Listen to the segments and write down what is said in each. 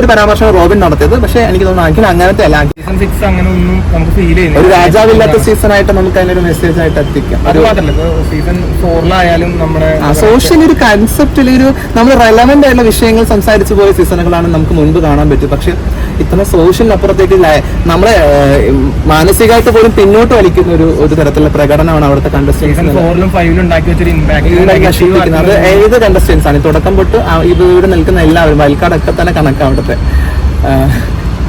ഒരു പരാമർശം റോബിൻ നടത്തിയത്. പക്ഷെ എനിക്ക് തോന്നുന്നു അഖിൽ അങ്ങനത്തെ അല്ല. സീസൺ സിക്സ് അങ്ങനെ ഒന്നും നമുക്ക് ഫീൽ ചെയ്യുന്നില്ല. ഒരു രാജാവില്ലാത്ത സീസൺ ആയിട്ട് നമുക്ക് അതിനൊരു മെസ്സേജ് ആയിട്ട് എത്തിക്കാം. അത് മാത്രല്ല ഇപ്പൊ സീസൺ ഫോറിലായാലും നമ്മുടെ സോഷ്യൽ ഒരു കൺസെപ്റ്റിൽ ഒരു നമ്മൾ റെലവെന്റ് ആയിട്ടുള്ള വിഷയങ്ങൾ സംസാരിച്ചു പോയ സീസണുകളാണ് നമുക്ക് മുൻപ് കാണാൻ പറ്റും പക്ഷെ ഇത്ര സോഷ്യലിനപ്പുറത്തേക്ക് നമ്മളെ മാനസികമായിട്ട് പോലും പിന്നോട്ട് വലിക്കുന്ന ഒരു ഒരു തരത്തിലുള്ള പ്രകടനമാണ് അവിടുത്തെ കണ്ടസ്റ്റൻസ് ഇമ്പാക്ട് ഏത് കണ്ടസ്റ്റൻസ് ആണ്? തുടക്കം തൊട്ട് ഇവിടെ നിൽക്കുന്ന എല്ലാവരും വയൽക്കാടൊക്കെ തന്നെ കണക്കാണ് അവിടുത്തെ. ആഹ്,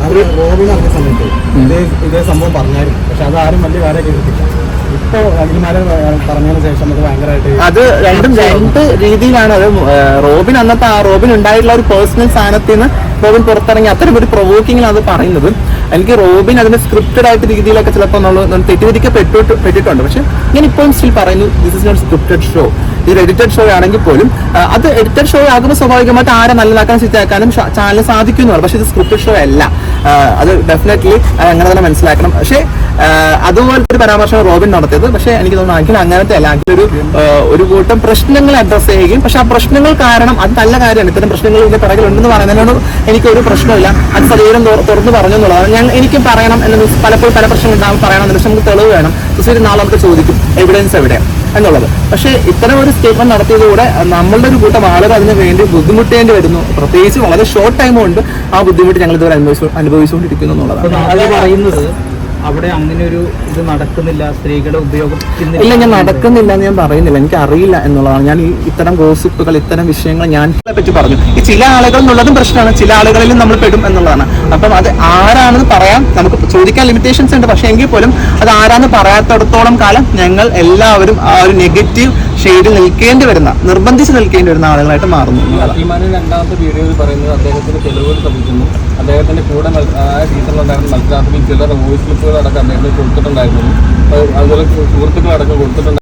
അത് റോബിൻ അറിഞ്ഞ സമയത്ത് ഇതേ ഇതേ സംഭവം പറഞ്ഞായിരുന്നു. പക്ഷെ അത് ആരും വലിയ കാര്യമായിട്ട് അത് രണ്ടും രണ്ട് രീതിയിലാണ്. അത് റോബിൻ അന്നത്തെ ആ റോബിൻ ഉണ്ടായിട്ടുള്ള ഒരു പേഴ്സണൽ സ്ഥാനത്ത് നിന്ന് റോബിൻ പുറത്തിറങ്ങി. അത്തരം ഒരു പ്രൊവോക്കിങ്ങിലാണ് അത് പറയുന്നത്. എനിക്ക് റോബിൻ അതിന്റെ സ്ക്രിപ്റ്റഡ് ആയിട്ട് രീതിയിലൊക്കെ ചിലപ്പോൾ നമ്മൾ തെറ്റിദ്ധരിക്കപ്പെട്ടിട്ട് പെട്ടിട്ടുണ്ട്. പക്ഷെ ഞാൻ ഇപ്പോഴും സ്റ്റിൽ പറയുന്നു this is not scripted show ഇത് എഡിറ്റഡ് ഷോ ആണെങ്കിൽ പോലും അത് എഡിറ്റഡ് ഷോ ആകുമ്പോൾ സ്വാഭാവികമായിട്ട് ആരെ നല്ലതാക്കാനും ചീത്തയാക്കാനും ചാനൽ സാധിക്കുന്നു പക്ഷെ ഇത് സ്ക്രിപ്റ്റഡ് ഷോ അല്ല. അത് ഡെഫിനറ്റ്ലി അങ്ങനെ തന്നെ മനസ്സിലാക്കണം. പക്ഷേ അതുപോലത്തെ ഒരു പരാമർശം റോബിൻ നടത്തിയത്. പക്ഷേ എനിക്ക് തോന്നുന്നു അഖിൽ അങ്ങനത്തെ അല്ല അഖിൽ ഒരു ഒരു കൂട്ടം പ്രശ്നങ്ങൾ അഡ്രസ്സ് ചെയ്യുകയും പക്ഷെ ആ പ്രശ്നങ്ങൾ കാരണം അത് നല്ല കാര്യമാണ്. ഇത്തരം പ്രശ്നങ്ങൾ ഇതിന്റെ പിറകിലുണ്ടെന്ന് പറയുന്നതിനോട് എനിക്കൊരു പ്രശ്നമില്ല. അത് ശരീരം തുറന്നു പറഞ്ഞു എന്നുള്ളതാണ്. ഞാൻ എനിക്ക് പറയണം എന്ന് പലപ്പോഴും പല പ്രശ്നങ്ങൾ ഉണ്ടാകും പറയണം. എന്ന് നമുക്ക് തെളിവ് വേണം. തീർച്ചയായിട്ടും നാളെ നമുക്ക് ചോദിക്കും എവിഡൻസ് എവിടെ? എന്നുള്ളത്. പക്ഷേ ഇത്തരം ഒരു സ്റ്റേറ്റ്മെന്റ് നടത്തിയതോടെ നമ്മളുടെ ഒരു കൂട്ടം ആളുകൾ അതിന് വേണ്ടി ബുദ്ധിമുട്ടേണ്ടി വരുന്നു. പ്രത്യേകിച്ച് വളരെ ഷോർട്ട് ടൈം കൊണ്ട് ആ ബുദ്ധിമുട്ട് ഞങ്ങൾ ഇതുവരെ അനുഭവിച്ചു അനുഭവിച്ചുകൊണ്ടിരിക്കുന്നു എന്നുള്ളതാണ്. പറയുന്നത് അവിടെ അങ്ങനെ ഒരു ഇത് നടക്കുന്നില്ല സ്ത്രീകളെ ഉപയോഗിക്കുന്നില്ല ഇല്ല ഞാൻ നടക്കുന്നില്ല എന്ന് ഞാൻ പറയുന്നില്ല. എനിക്ക് അറിയില്ല എന്നുള്ളതാണ്. ഞാൻ ഈ ഇത്തരം ഗോസിപ്പുകൾ ഇത്തരം വിഷയങ്ങൾ ഞാൻ പറ്റി പറഞ്ഞു. ഈ ചില ആളുകൾ എന്നുള്ളതും പ്രശ്നമാണ്. ചില ആളുകളിലും നമ്മൾ പെടും എന്നുള്ളതാണ്. അപ്പം അത് ആരാണെന്ന് പറയാം. നമുക്ക് ചോദിക്കാൻ ലിമിറ്റേഷൻസ് ഉണ്ട്. പക്ഷേ എങ്കിൽ പോലും അത് ആരാന്ന് പറയാത്തടത്തോളം കാലം ഞങ്ങൾ എല്ലാവരും ആ ഒരു നെഗറ്റീവ് ഷെയ്ഡിൽ നിൽക്കേണ്ടി വരുന്ന നിർബന്ധിച്ച് നിൽക്കേണ്ടി വരുന്ന ആളുകളായിട്ട് മാറുന്നു. രണ്ടാമത്തെ വീഡിയോയിൽ പറയുന്നത് അദ്ദേഹത്തിന് തെളിവുകൾ ലഭിക്കുന്നു അദ്ദേഹത്തിന്റെ കൂടെ ആ ടീച്ചറിലുണ്ടായിരുന്ന മത്സരാർത്ഥികൾ ചിലരുടെ വോയിസ് ക്ലിപ്പുകൾ അടക്കം അദ്ദേഹത്തിന് കൊടുത്തിട്ടുണ്ടായിരുന്നു അതുപോലെ സുഹൃത്തുക്കളടക്കം കൊടുത്തിട്ടുണ്ട്